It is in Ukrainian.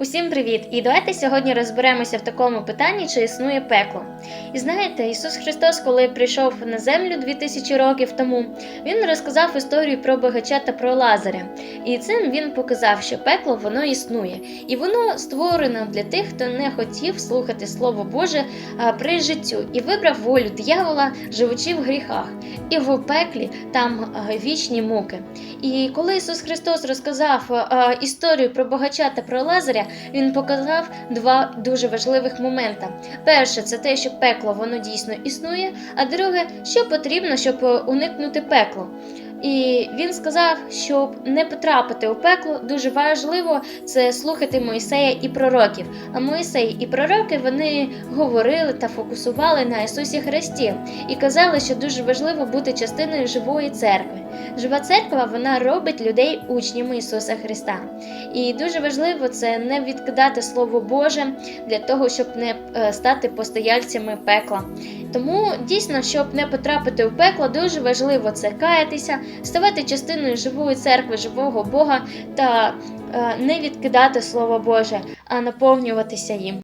Усім привіт! І давайте сьогодні розберемося в такому питанні, чи існує пекло. І знаєте, Ісус Христос, коли прийшов на землю 2000 років тому, Він розказав історію про багача та про Лазаря. І цим він показав, що пекло воно існує, і воно створено для тих, хто не хотів слухати Слово Боже при життю і вибрав волю диявола, живучи в гріхах. І в пеклі там вічні муки. І коли Ісус Христос розказав історію про багача та про Лазаря, він показав два дуже важливих моменти. Перше, це те, що пекло воно дійсно існує, а друге, що потрібно, щоб уникнути пекло. І він сказав, щоб не потрапити у пекло, дуже важливо це слухати Моїсея і пророків. А Моїсей і пророки вони говорили та фокусували на Ісусі Христі і казали, що дуже важливо бути частиною живої церкви. Жива церква вона робить людей учнями Ісуса Христа. І дуже важливо це не відкидати Слово Боже для того, щоб не е, стати постояльцями пекла. Тому дійсно, щоб не потрапити у пекло, дуже важливо це каятися, ставати частиною живої церкви, живого Бога та е, не відкидати Слово Боже, а наповнюватися їм.